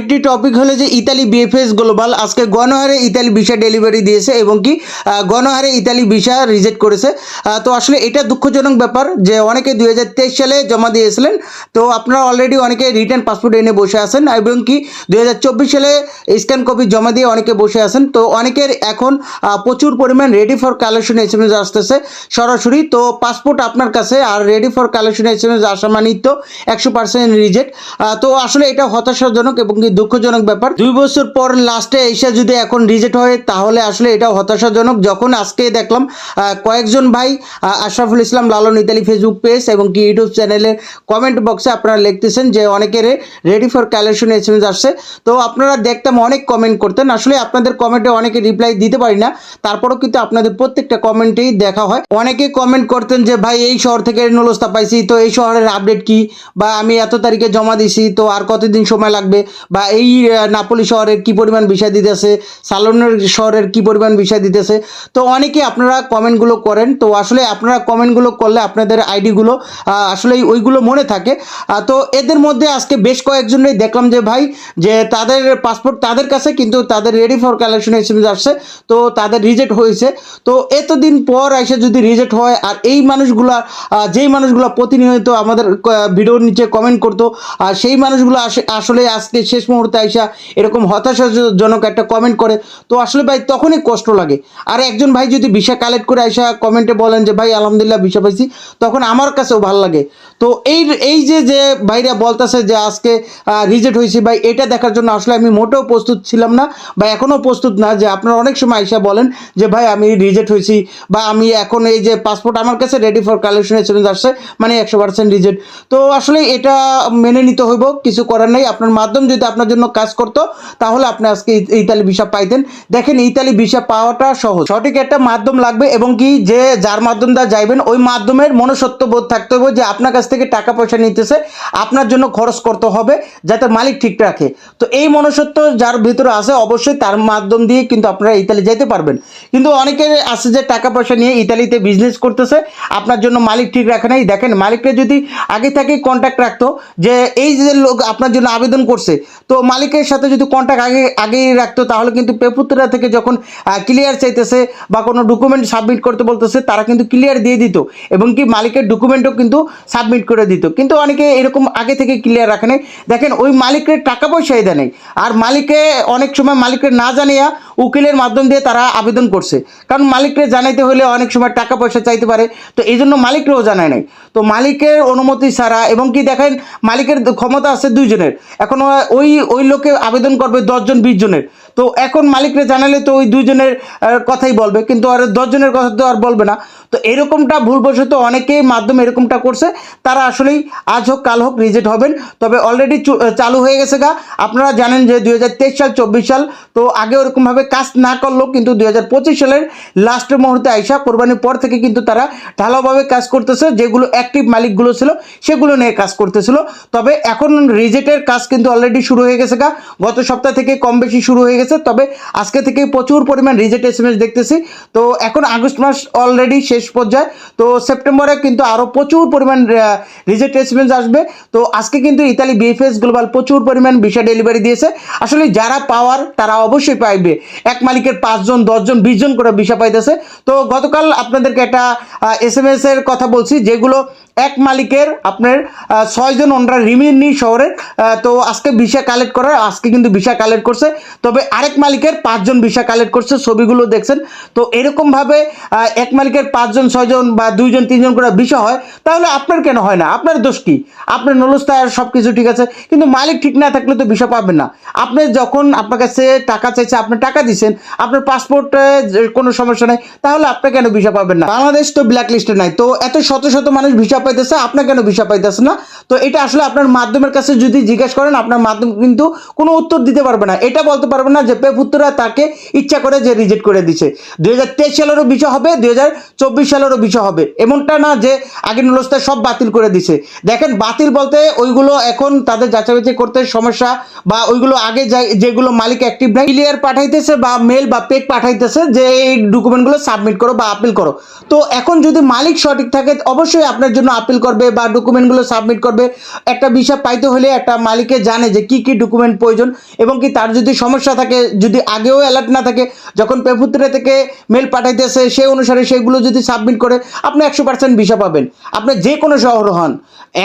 আরেকটি টপিক হলো যে ইতালি বিএফএস গ্লোবাল আজকে গণহারে ইতালি ভিসা ডেলিভারি দিয়েছে এবং কি গণহারে ইতালি ভিসা রিজেক্ট করেছে। তো আসলে এটা দুঃখজনক ব্যাপার যে অনেকে দুই হাজার তেইশ সালে জমা দিয়েছিলেন। তো আপনারা অলরেডি অনেকে রিটার্ন পাসপোর্ট এনে বসে আছেন এবং কি, দুই হাজার চব্বিশ সালে স্ক্যান কপি জমা দিয়ে অনেকে বসে আছেন। তো অনেকের এখন প্রচুর পরিমাণ ready for collection S M S আসতেছে সরাসরি। তো পাসপোর্ট আপনার কাছে আর ready for collection S M S আসা মানেই তো একশো পার্সেন্ট রিজেক্ট তো আসলে এটা হতাশাজনক এবং কি দুঃখজনক ব্যাপার। দুই বছর পর লাস্টে এসে যদি এখন রিজেক্ট হয়, তাহলে আসলে এটা হতাশাজনক। যখন আজকে দেখলাম কয়েকজন ভাই Ashraful Islam Lalon Italy Facebook page এবং কি ইউটিউব চ্যানেলের কমেন্ট বক্সে আপনারা লিখতেছেন যে অনেকের ready for collection S M S আসছে। তো আপনারা দেখতাম অনেক কমেন্ট করতেন। আসলে আপনাদের কমেন্টে অনেকে রিপ্লাই দিতে পারি না। তারপরেও কিন্তু আপনাদের প্রত্যেকটা কমেন্টেই দেখা হয়। অনেকে কমেন্ট করতেন যে, ভাই, এই শহর থেকে নুলস্তা পাইছি, তো এই শহরের আপডেট কি? বা আমি এত তারিখে জমা দিছি, তো আর কতদিন সময় লাগবে? বা এই আহ, নাপোলি শহরের কি পরিমাণ বিষয় দিতেছে সালনের শহরের কি পরিমাণ বিষয় দিতেছে তো অনেকে আপনারা কমেন্টগুলো করেন তো আসলে আপনারা কমেন্টগুলো করলে আপনাদের আইডিগুলো আসলে ওইগুলো মনে থাকে তো এদের মধ্যে আজকে বেশ কয়েকজনই দেখলাম যে ভাই যে তাদের পাসপোর্ট তাদের কাছে কিন্তু তাদের রেডি ফর কালেকশন এসএমএস আসছে তো তাদের রিজেক্ট হয়েছে তো এতদিন পর এসে যদি রিজেক্ট হয় আর এই মানুষগুলা যেই মানুষগুলো প্রতিনিয়ত আমাদের ভিডিওর নিচে কমেন্ট করতো আর সেই মানুষগুলো আসে- আসলে আজকে শেষ মুহূর্তে আইসা এরকম হতাশাজনক একটা কমেন্ট করে, তো আসলে ভাই তখনই কষ্ট লাগে। আর একজন ভাই যদি ভিসা কালেক্ট করে আইসা কমেন্টে বলেন যে, ভাই, আলহামদুলিল্লাহ ভিসা পাইছি, তখন আমার কাছেও ভালো লাগে। তো এই এই যে যে ভাইরা বলতেছে যে, আজকে রিজেক্ট হয়েছি, ভাই, এটা দেখার জন্য আসলে আমি মোটেও প্রস্তুত ছিলাম না বা এখনও প্রস্তুত না যে, আপনারা অনেক সময় আইসা বলেন যে, ভাই, আমি রিজেক্ট হয়েছি বা আমি এখন এই যে পাসপোর্ট আমার কাছে রেডি ফর কালেকশন এসএমএস আসছে মানে একশো পার্সেন্ট রিজেক্ট তো আসলে এটা মেনে নিতে হইব, কিছু করার নেই। আপনার মাধ্যম যদি আপনার জন্য কাজ করতো, তাহলে আপনি আজকে ইতালি ভিসা পাইতেন। দেখেন, ইতালি ভিসা পাওয়াটা সহজ। সঠিক একটা মাধ্যম লাগবে এবং কি যে যার মাধ্যম দ্বারা যাইবেন, ওই মাধ্যমের মনুষ্যত্ব বোধ থাকতে হবে যে আপনার কাছ থেকে টাকা পয়সা নিতেছে, আপনার জন্য খরচ করতে হবে যাতে মালিক ঠিক রাখে। তো এই মনুষ্যত্ব যার ভিতরে আছে, অবশ্যই তার মাধ্যম দিয়ে কিন্তু আপনারা ইতালি যেতে পারবেন। কিন্তু অনেকের আছে যে টাকা পয়সা নিয়ে ইতালিতে বিজনেস করতেছে, আপনার জন্য মালিক ঠিক রাখে নাই। দেখেন মালিককে যদি আগে থেকেই কন্ট্যাক্ট রাখতো যে এই যে লোক আপনার জন্য আবেদন করছে তো মালিকের সাথে যদি কন্ট্যাক্ট আগে, আগেই রাখতো, তাহলে কিন্তু পেপুত্রা থেকে যখন ক্লিয়ার চাইতেছে বা কোনো ডকুমেন্ট সাবমিট করতে বলতেছে, তারা কিন্তু ক্লিয়ার দিয়ে দিত। এবং কি মালিকের ডকুমেন্টও কিন্তু সাবমিট করে দিত। কিন্তু অনেকে এরকম আগে থেকে ক্লিয়ার রাখে দেখেন, ওই মালিকের টাকা পয়সা এদা নেই। আর মালিকে অনেক সময় মালিকের না জানিয়া উকিলের মাধ্যম দিয়ে তারা আবেদন করছে। কারণ মালিককে জানাইতে হলে অনেক সময় টাকা পয়সা চাইতে পারে। তো এই জন্য মালিকরাও জানায় নাই। তো মালিকের অনুমতি ছাড়া এবং কি দেখেন, মালিকের ক্ষমতা আছে দুইজনের। এখন ওই ওই লোকে আবেদন করবে দশজন, বিশ জনের। তো এখন মালিকরা জানালে তো ওই দুইজনের কথাই বলবে। কিন্তু আর দশজনের কথা তো আর বলবে না। তো এরকমটা ভুলবশত অনেকেই মাধ্যমে এরকমটা করছে। তারা আসলেই আজ হোক, কাল হোক রিজেক্ট হবেন। তবে অলরেডি চালু হয়ে গেছে গা। আপনারা জানেন যে দুই হাজার তেইশ সাল, চব্বিশ সাল, তো আগে ওরকমভাবে কাজ না করলেও কিন্তু দুই হাজার পঁচিশ সালের লাস্টের মুহূর্তে আইসা কোরবানির পর থেকে কিন্তু তারা ঢালাওভাবে কাজ করতেছে। যেগুলো অ্যাক্টিভ মালিকগুলো ছিল, সেগুলো নিয়ে কাজ করতেছিল। তবে এখন রিজেক্টের কাজ কিন্তু অলরেডি শুরু হয়ে গেছে গা। গত সপ্তাহ থেকে কম বেশি শুরু হয়ে গেছে। তবে আজকে থেকে প্রচুর পরিমাণ রিজেক্ট এস দেখতেছি। তো এখন আগস্ট মাস অলরেডি শেষ পর্যায়ে। তো সেপ্টেম্বরে কিন্তু আরও প্রচুর পরিমাণ রিজেক্ট এস আসবে। তো আজকে কিন্তু ইতালি বিএফএস গ্লোবাল প্রচুর পরিমাণ ভিসা ডেলিভারি দিয়েছে। আসলে যারা পাওয়ার, তারা অবশ্যই পাইবে। এক মালিকের পাঁচজন, দশজন, বিশজন করে ভিসা পাইতেছে। তো গতকাল আপনাদেরকে একটা এস এম এর কথা বলছি, যেগুলো এক মালিকের আপনার ছয়জন ওনরা রিমিনি শহরের আহ, তো আজকে ভিসা কালেক্ট করার আজকে কিন্তু ভিসা কালেক্ট করছে। তবে আরেক মালিকের পাঁচজন ভিসা কালেক্ট করছে ছবিগুলো দেখছেন। তো এরকমভাবে এক মালিকের পাঁচজন ছয়জন বা দুইজন তিনজন করে ভিসা হয় তাহলে আপনার কেন হয় না? আপনার দোষ কি? আপনার নলস্তায় সব কিছু ঠিক আছে কিন্তু মালিক ঠিক না থাকলে তো ভিসা পাবেন না। আপনি যখন আপনার কাছে টাকা চাইছে আপনি টাকা দিচ্ছেন আপনার পাসপোর্টে কোনো সমস্যা নেই তাহলে আপনি কেন ভিসা পাবেন না? বাংলাদেশ তো ব্ল্যাক লিস্টে নাই তো এত শত শত মানুষ ভিসা পাইতেছে, আপনার কেন ভিসা পাইতেছে না? তো এটা আসলে আপনার মাধ্যমের কাছে যদি জিজ্ঞেস করেন, আপনার মাধ্যম কিন্তু কোনো উত্তর দিতে পারবে না। এটা বলতে পারবে না যে পেপুত্তরা তাকে ইচ্ছা করে যে রিজেক্ট করে দিছে। দুই হাজার তেইশ সালেরও বিষয় হবে, দুই হাজার চব্বিশ সালেরও বিষয় হবে। এমনটা না যে আগের নুলস্তায় সব বাতিল করে দিছে। দেখেন, বাতিল বলতে ওইগুলো এখন তাদের যাচাই করতে সমস্যা বা ওইগুলো আগে যেগুলো মালিক অ্যাক্টিভ নাই ক্লিয়ার পাঠাইতেছে বা মেল বা পেক পাঠাইতেছে যে এই ডকুমেন্টগুলো সাবমিট করো বা আপিল করো। তো এখন যদি মালিক সঠিক থাকে, অবশ্যই আপনার জন্য আপিল করবে বা ডকুমেন্টগুলো সাবমিট করবে, একটা বিষয় পাইতে হলে একটা মালিকে জানে যে কি কি ডকুমেন্ট প্রয়োজন এবং কি তার যদি সমস্যা থাকে, যদি আগেও অ্যালার্ট না থাকে, যখন পেপুত্রে থেকে মেল পাঠাইতেছে সেই অনুসারে সেগুলো যদি সাবমিট করে, আপনি একশো পার্সেন্ট ভিসা পাবেন। আপনি যে কোনো শহর হন।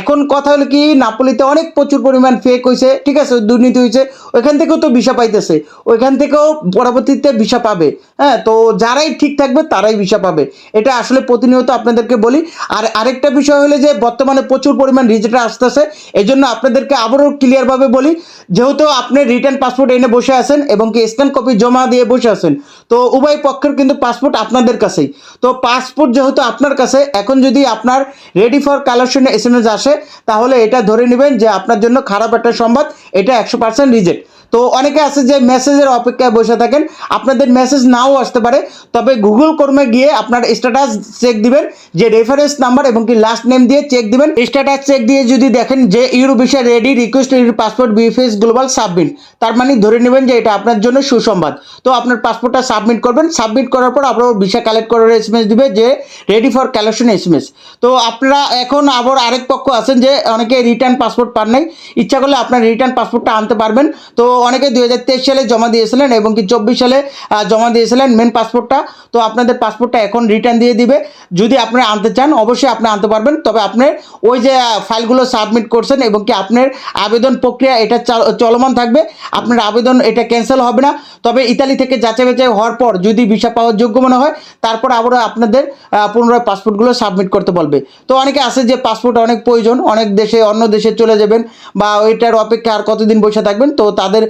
এখন কথা হলো কি নাপোলিতে অনেক প্রচুর পরিমাণ ফেক হয়েছে ঠিক আছে, দুর্নীতি হয়েছে ওইখান থেকেও তো ভিসা পাইতেছে, ওইখান থেকেও পরবর্তীতে ভিসা পাবে হ্যাঁ তো যারাই ঠিক থাকবে তারাই ভিসা পাবে। এটা আসলে প্রতিনিয়ত আপনাদেরকে বলি। আর আরেকটা বিষয় হলো যে বর্তমানে প্রচুর পরিমাণ রিজেক্ট আসতেছে। এই জন্য আপনাদেরকে আবারও ক্লিয়ারভাবে বলি, যেহেতু আপনি রিটার্ন পাসপোর্ট এনে বসে আছেন এবং কি স্ক্যান কপি জমা দিয়ে বসে আছেন, তো উভয় পক্ষের কিন্তু পাসপোর্ট আপনাদের কাছেই। তো পাসপোর্ট যেহেতু আপনার কাছে, এখন যদি আপনার রেডি ফর কালেকশনে এস এম এস আসে, তাহলে এটা ধরে নেবেন যে আপনার জন্য খারাপ একটা সংবাদ, এটা একশো পার্সেন্ট রিজেক্ট তো অনেকে আছে যে মেসেজের অপেক্ষায় বসে থাকেন, আপনাদের মেসেজ নাও আসতে পারে, তবে গুগল কর্মে গিয়ে আপনার স্ট্যাটাস চেক দিবেন, যে রেফারেন্স নাম্বার এবং কি লাস্ট নেম দিয়ে চেক দিবেন। স্ট্যাটাস চেক দিয়ে যদি দেখেন যে Euro visa ready request passport VFS global submit তার মানে ধরে নেবেন যে এটা আপনার জন্য সুসংবাদ। তো আপনার পাসপোর্টটা সাবমিট করবেন। সাবমিট করার পর আপনার ভিসা কালেক্ট করার এস দিবে যে রেডি ফর কালেকশন এস তো আপনারা এখন আবার আরেক পক্ষ আছেন যে অনেকে রিটার্ন পাসপোর্ট পান নাই। ইচ্ছা করলে আপনার রিটার্ন পাসপোর্টটা আনতে পারবেন। তো অনেকে দুই হাজার তেইশ সালে জমা দিয়েছিলেন এবং কি চব্বিশ সালে জমা দিয়েছিলেন মেন পাসপোর্টটা তো আপনাদের পাসপোর্টটা এখন রিটার্ন দিয়ে দিবে। যদি আপনি আনতে চান, অবশ্যই আপনি আনতে পারবেন। তবে আপনার ওই যে ফাইলগুলো সাবমিট করছেন এবং কি আপনার আবেদন প্রক্রিয়া এটা চলমান থাকবে, আপনার আবেদন এটা ক্যান্সেল হবে না। তবে ইতালি থেকে যাচাই বাছাই হওয়ার পর যদি ভিসা পাওয়ার যোগ্য মনে হয়, তারপর আবারও আপনাদের পুনরায় পাসপোর্টগুলো সাবমিট করতে বলবে। তো অনেকে আছে যে পাসপোর্ট অনেক প্রয়োজন, অনেক দেশে, অন্য দেশে চলে যাবেন বা ওইটার অপেক্ষা আর কতদিন বসে থাকবেন, তো তাদের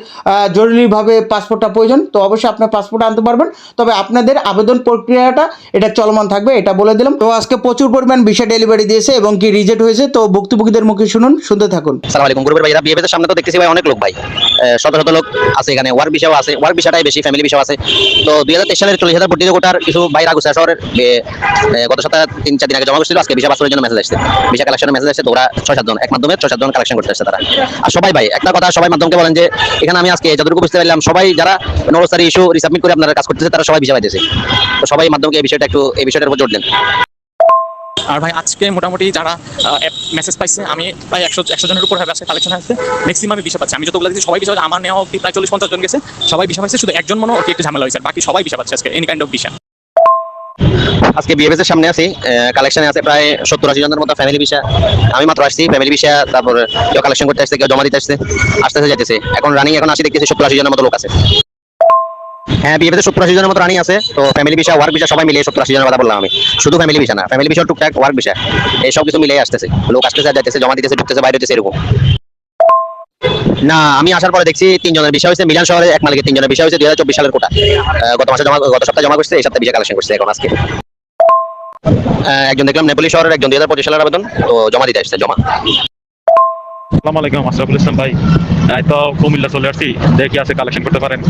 জরুরিভাবে পাসপোর্টটা প্রয়োজন, তো অবশ্যই আপনার পাসপোর্ট আনতে পারবেন। তবে আপনাদের আবেদন প্রক্রিয়াটা এটা চলমান থাকবে, এটা বলে দিলাম। তো আজকে প্রচুর পরিমাণ ভিসা ডেলিভারি দিয়েছে এবং কি রিজেক্ট হয়েছে, তো ভুক্তভোগীদের মুখে শুনুন, শুনতে থাকুন। সালাম আলাইকুম গ্রুপের ভাইরা, বিয়ে সামনে তো দেখতেছি ভাই অনেক লোক ভাই। শত শত লোক আছে এখানে ওয়ার্ক বিষয়ও আছে ওয়ার্ক বিষয়টাই বেশি ফ্যামিলি বিষয় আছে। তো দুই হাজার তেইশ সালের চল্লিশ হাজার ভর্তি কোটার কিছু ভাই রাগুসা শহরের গত সপ্তাহে তিন, চার দিন আগে জমা করছিল আজকে ভিসা পাসপোর্টের জন্য মেসেজ আসছে। ভিসা কালেকশনের মেসেজ আসছে ওরা ছয় সাতজন এক মাধ্যমে ছয় সাতজন কালেকশন করতে আসছে তারা। আর সবাই ভাই, একটা কথা সবাই মাধ্যমকে বলেন যে, এখানে আমি আজকে যতটুকু বুঝতে পারলাম, সবাই যারা নরসারি ইস্যু রিসাবমিট করে আপনারা কাজ করতেছে, তারা সবাই ভিসা পাইতেছে। তো সবাই মাধ্যমকে এই বিষয়টা একটু, এই বিষয়টার উপর জোর দেন। আর ভাই, আজকে মোটামুটি যারা মেসেজ পাইছে, আমি প্রায় একশো একশো জনের উপর হবে আজকে কালেকশন আসছে ম্যাক্সিমাম বিষয় পাচ্ছে। আমি যতগুলো দেখছি, সবাই বিষয় আমার নেওয়া অব্দি প্রায় চল্লিশ, পঞ্চাশ জন গেছে। সবাই বিষয় পাচ্ছে। শুধু একজন মনে ওকে একটু ঝামেলা হয়েছে। বাকি সবাই বিষয় পাচ্ছে আজকে এনি কাইন্ড অফ বিষয় আজকে বিএফএস এর সামনে আছি। কালেকশনে আছে প্রায় সত্তর, আশি জনের মতো ফ্যামিলি ভিসা আমি মাত্র আসছি ফ্যামিলি ভিসা তারপর কেউ কালেকশন করতে আসছে, কেউ জমা দিতে আসছে। আসতে আসতে যাইতেছে। এখন রানিং এখন আসি দেখতেছি সত্তর, আশি জনের মতো লোক আছে। হ্যাঁ বিএফএস সত্তর আশি জনের মতো রানিং আছে, তো ফ্যামিলি বিষয় ওয়ার্ক ভিসা সবাই মিলে সত্তর আশি জনের কথা বললাম আমি। শুধু ফ্যামিলি বিষয় না ফ্যামিলি ভিসা টুকটাক ওয়ার্ক ভিসা এই সব কিছু মিলিয়ে আসতেছে। লোক আসতেছে যাইতেছে, জমা দিতেছে, ঢুকতেছে, বাইরে হচ্ছে এরকম। না, আমি আসার পরে দেখছি তিনজনের বিষয় হয়েছে। মিলান শহরে এক মালিকের তিনজনের বিষয় হয়েছে দুই হাজার চব্বিশ সালের কোটা। গত মাসে জমা, গত সপ্তাহে জমা করছে, এই সপ্তাহে ভিসা কালেকশন করছে এখন আজকে। একজন দেখলাম, নেপালি শহরের একজন দুই হাজার পঁচিশ সালের আবেদন, তো জমা দিতে আসছে, জমা। আসসালামু আলাইকুম আশরাফুল ইসলাম ভাই। তো কুমিল্লা চলে আসছি, দেখি আছে কালেকশন করতে পারেন।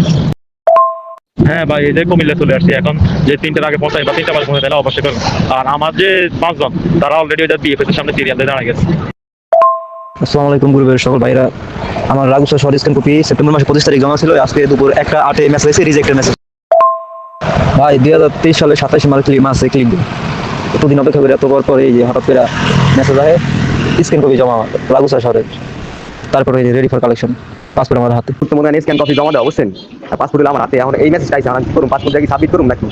হ্যাঁ ভাই, এই যে কুমিল্লা চলে আসছি এখন। যে তিনটার আগে পৌঁছাই বা তিনটা বার পৌঁছে তাহলে অবশ্যই করুন আর আমার যে পাঁচজন, তারা অলরেডি ওদের বিএফএস এর সামনে সিরিয়াল দিয়ে দাঁড়িয়ে গেছে। আসসালামু আলাইকুম গ্রুপের সকল ভাইরা। আমার রাগুসা শহর স্ক্যান কপি, সেপ্টেম্বর মাসে পঁচিশ তারিখ জমা ছিল। আজকে দুপুর একটা আটে মেসেজ এসে রিজেক্টেড মেসেজ ভাই, দুই হাজার তেইশ সালে সাতাশে মার্চ ক্লিক মাসে ক্লিক দিই এতদিন অপেক্ষা করে এত পর পর এই যে হঠাৎ করে মেসেজ আহে স্ক্যান কপি জমা রাগুসা শহরের তারপরে রেডি ফর কালেকশন পাসপোর্ট আমার হাতে। মনে স্ক্যান কপি জমা দেওয়া অবশ্যই পাসপোর্ট আমার হাতে। এখন এই মেসেজটা আমার আমি কি করুন পাসপোর্ট কি সাবমিট করুন নাকি?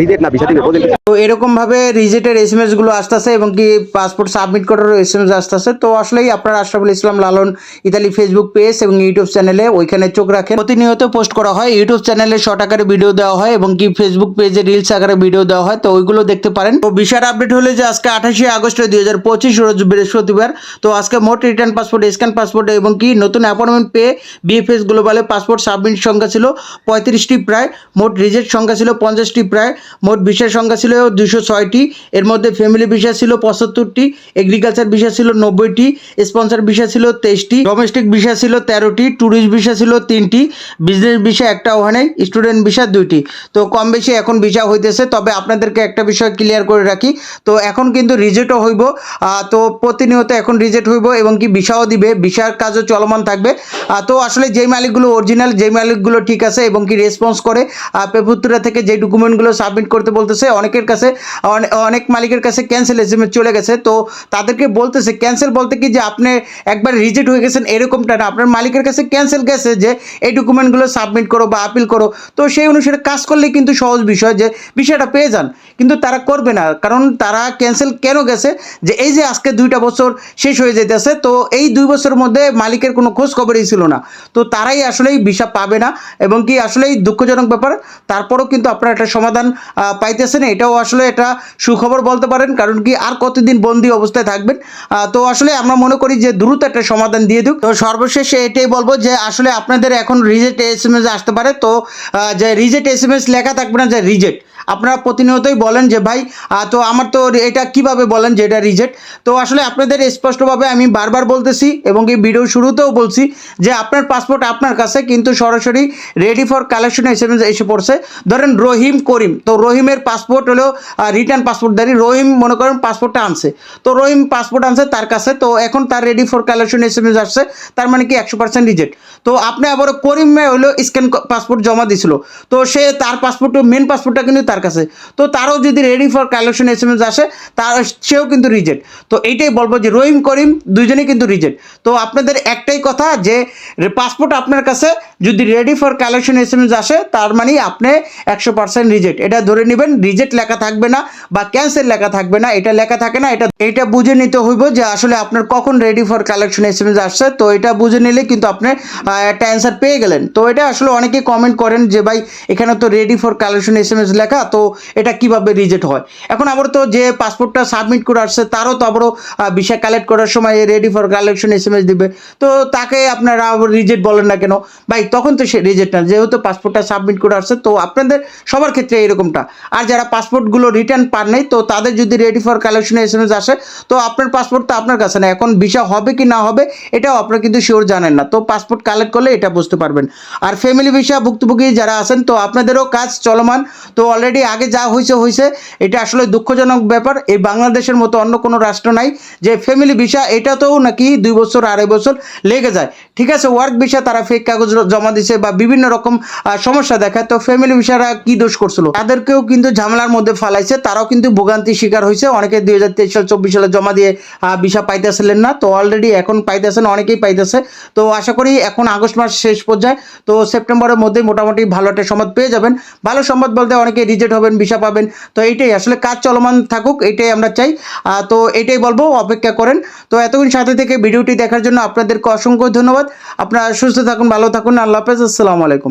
রিজেক্ট না বিষয় দিবে বলেন তো এরকমভাবে রিজেক্টের এস এম এসগুলো আসতেছে এবং কি পাসপোর্ট সাবমিট করারও এস এম এস আসতেছে। তো আসলেই আপনার Ashraful Islam Lalon Italy Facebook page এবং ইউটিউব চ্যানেলে ওইখানে চোখ রাখেন। প্রতিনিয়ত পোস্ট করা হয়। ইউটিউব চ্যানেলে শর্ট আকারে ভিডিও দেওয়া হয় এবং কি ফেসবুক পেজে রিলস আকারে ভিডিও দেওয়া হয়। তো ওইগুলো দেখতে পারেন। তো বিষয়ের আপডেট হলে যে আজকে আঠাশে আগস্ট দুই হাজার পঁচিশ রোজ বৃহস্পতিবার। তো আজকে মোট রিটার্ন পাসপোর্ট স্ক্যান পাসপোর্ট এবং কি নতুন অ্যাপয়েন্টমেন্ট পেয়ে বিএফএস গ্লোবালে পাসপোর্ট সাবমিট সংখ্যা ছিল পঁয়ত্রিশটি প্রায়। মোট রিজেক্ট সংখ্যা ছিল পঞ্চাশটি প্রায়। মোট বিশের সংখ্যা ছিল দুশো ছয়টি। এর মধ্যে ফ্যামিলি ভিসা ছিল পঁচাত্তরটি এগ্রিকালচার ভিসা ছিল নব্বইটি স্পন্সর ভিসা ছিল তেইশটি ডোমেস্টিক ভিসা ছিল তেরোটি ট্যুরিস্ট ভিসা ছিল তিনটি বিজনেস ভিসা একটা ওখানে স্টুডেন্ট ভিসা দুইটি। তো কম বেশি এখন ভিসা হইতেছে, তবে আপনাদেরকে একটা বিষয় ক্লিয়ার করে রাখি। তো এখন কিন্তু রিজেক্টও হইব তো প্রতিনিয়ত এখন রিজেক্ট হইব এবং কি ভিসাও দিবে ভিসার কাজও চলমান থাকবে। তো আসলে যেই মালিকগুলো অরিজিনাল যেই মালিকগুলো ঠিক আছে এবং কি রেসপন্স করে পেপুত্রা থেকে যে ডকুমেন্টগুলো সাবমিট করতে বলতেছে, অনেকের কাছে অনেক মালিকের কাছে ক্যান্সেল এসএমএস চলে গেছে। তো তাদেরকে বলতেছে ক্যান্সেল বলতে কি যে আপনি একবার রিজেক্ট হয়ে গেছেন এরকমটা না। আপনার মালিকের কাছে ক্যান্সেল গেছে যে এই ডকুমেন্টগুলো সাবমিট করো বা আপিল করো। তো সেই অনুসারে কাজ করলে কিন্তু সহজ বিষয় যে বিষয়টা পেয়ে যান। কিন্তু তারা করবে না। কারণ তারা ক্যান্সেল কেন গেছে? যে এই যে আজকে দুইটা বছর শেষ হয়ে যেতেছে তো এই দুই বছরের মধ্যে মালিকের কোনো খোঁজ খবরই ছিল না। তো তারাই আসলেই ভিসা পাবে না। এবং কি আসলেই দুঃখজনক ব্যাপার, তারপরেও কিন্তু আপনারা একটা সমাধান পাইতেছেন। এটাও আসলে এটা সুখবর বলতে পারেন, কারণ কি আর কতদিন বন্দি অবস্থায় থাকবেন? তো আসলে আমরা মনে করি যে দ্রুত একটা সমাধান দিয়ে দিক। তো সর্বশেষ এটাই বলব যে আসলে আপনাদের এখন রিজেক্ট এস এম এস আসতে পারে। তো যে রিজেক্ট এস এম এস লেখা থাকবে না, যে রিজেক্ট। আপনারা প্রতিনিয়তই বলেন যে ভাই তো আমার তো এটা কীভাবে বলেন যে এটা রিজেক্ট তো আসলে আপনাদের স্পষ্টভাবে আমি বারবার বলতেছি এবং এই ভিডিও শুরুতেও বলছি যে আপনার পাসপোর্ট আপনার কাছে, কিন্তু সরাসরি ready for collection M S পড়ছে। ধরেন রহিম করিম, তো রহিমের পাসপোর্ট হলো রিটার্ন পাসপোর্টধারী রহিম মনে করেন পাসপোর্টটা আনছে। তো রহিম পাসপোর্ট আনছে তার কাছে, তো এখন তার ready for collection S M S আসছে, তার মানে কি একশো পার্সেন্ট রিজেক্ট তো আপনি আবার করিমে হলো স্ক্যান পাসপোর্ট জমা দিছিল। তো সে তার পাসপোর্ট মেন পাসপোর্টটা কিন্তু তার কাছে। তো তারও যদি ready for collection S M S আসে, তার সেও কিন্তু রিজেক্ট তো এইটাই বলব যে রহিম, করিম দুইজনেই কিন্তু রিজেক্ট তো আপনাদের একটাই কথা যে পাসপোর্ট আপনার কাছে, যদি ready for collection S M S আসে, তার মানে আপনি একশো পার্সেন্ট রিজেক্ট এটা ধরে নেবেন রিজেক্ট লেখা থাকবে না বা ক্যান্সেল লেখা থাকবে না, এটা লেখা থাকে না, এটা এটা বুঝে নিতে হইব যে আসলে আপনার কখন ready for collection S M S আসছে। তো এটা বুঝে নিলে কিন্তু আপনি একটা অ্যান্সার পেয়ে গেলেন। তো এটা আসলে অনেকেই কমেন্ট করেন যে, ভাই, এখানে তো ready for collection S M S লেখা তো এটা কীভাবে রিজেক্ট হয়? এখন আবার তো যে পাসপোর্টটা সাবমিট করে আসছে, তারও তো আবারও ভিসা কালেক্ট করার সময় ready for collection S M S দিবে। তো তাকে আপনারা রিজেক্ট বলেন না কেন? ভাই, তখন তো সে রিজেক্ট না। যেহেতু পাসপোর্টটা সাবমিট করে আসছে, তো আপনাদের সবার ক্ষেত্রে এরকমটা। আর যারা পাসপোর্টগুলো রিটার্ন পান নাই, তো তাদের যদি ready for collection S M S আসে, তো আপনার পাসপোর্ট তো আপনার কাছে না এখন ভিসা হবে কি না হবে, এটাও আপনারা কিন্তু শিওর জানেন না। তো পাসপোর্ট কালেক্ট করলে এটা বুঝতে পারবেন। আর ফ্যামিলি ভিসা ভুক্তভোগী যারা আছেন, তো আপনাদেরও কাজ চলমান। তো অলরেডি আগে যা হয়েছে হয়েছে এটা আসলে দুঃখজনক ব্যাপার। এই বাংলাদেশের মতো অন্য কোনো রাষ্ট্র নাই, যে ফ্যামিলি ভিসা এটাতেও নাকি দুই বছর, আড়াই বছর লেগে যায়। ঠিক আছে ওয়ার্ক ভিসা তারা ফেক কাগজ জমা দিছে বা বিভিন্ন রকম সমস্যা দেখায়। তো ফ্যামিলি ভিসারা কি দোষ করছিল? তাদেরকেও কিন্তু ঝামেলার মধ্যে ফালাইছে। তারাও কিন্তু ভোগান্তি শিকার হয়েছে অনেকে দুই হাজার তেইশ সাল, চব্বিশ সালে জমা দিয়ে ভিসা পাইতেছিলেন না। তো অলরেডি এখন পাইতেছেন, অনেকেই পাইতেছে। তো আশা করি এখন আগস্ট মাস শেষ পর্যায়ে। তো সেপ্টেম্বরের মধ্যে মোটামুটি ভালো একটা সংবাদ পেয়ে যাবেন। ভালো সংবাদ বলতে অনেকে রিজেক্ট হবেন, ভিসা পাবেন। তো এইটাই, আসলে কাজ চলমান থাকুক এটাই আমরা চাই। তো এটাই বলব, অপেক্ষা করেন। তো এতক্ষণ সাথে থেকে ভিডিওটি দেখার জন্য আপনাদেরকে অসংখ্য ধন্যবাদ। আপনারা সুস্থ থাকুন, ভালো থাকুন, আল্লাহ হাফেজ, আসসালামু আলাইকুম।